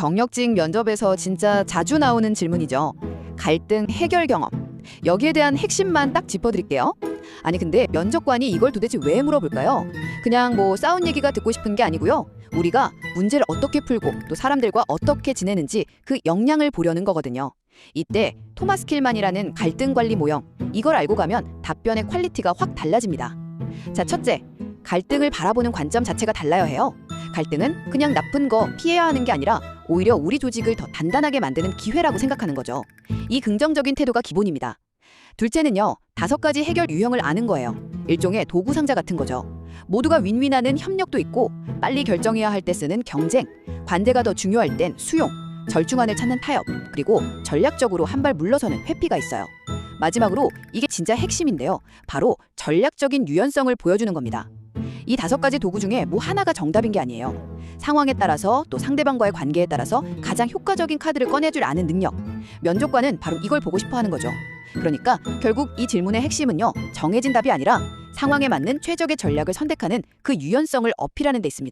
경력직 면접에서 진짜 자주 나오는 질문이죠. 갈등 해결 경험. 여기에 대한 핵심만 딱 짚어드릴게요. 아니 근데 면접관이 이걸 도대체 왜 물어볼까요? 그냥 뭐 싸운 얘기가 듣고 싶은 게 아니고요. 우리가 문제를 어떻게 풀고 또 사람들과 어떻게 지내는지 그 역량을 보려는 거거든요. 이때 토마스 킬만이라는 갈등 관리 모형 이걸 알고 가면 답변의 퀄리티가 확 달라집니다. 자, 첫째. 갈등을 바라보는 관점 자체가 달라야 해요. 갈등은 그냥 나쁜 거 피해야 하는 게 아니라 오히려 우리 조직을 더 단단하게 만드는 기회라고 생각하는 거죠. 이 긍정적인 태도가 기본입니다. 둘째는요, 다섯 가지 해결 유형을 아는 거예요. 일종의 도구 상자 같은 거죠. 모두가 윈윈하는 협력도 있고, 빨리 결정해야 할 때 쓰는 경쟁, 관대가 더 중요할 땐 수용, 절충안을 찾는 타협, 그리고 전략적으로 한 발 물러서는 회피가 있어요. 마지막으로 이게 진짜 핵심인데요. 바로 전략적인 유연성을 보여주는 겁니다. 이 다섯 가지 도구 중에 뭐 하나가 정답인 게 아니에요. 상황에 따라서 또 상대방과의 관계에 따라서 가장 효과적인 카드를 꺼내줄 아는 능력. 면접관은 바로 이걸 보고 싶어 하는 거죠. 그러니까 결국 이 질문의 핵심은요. 정해진 답이 아니라 상황에 맞는 최적의 전략을 선택하는 그 유연성을 어필하는 데 있습니다.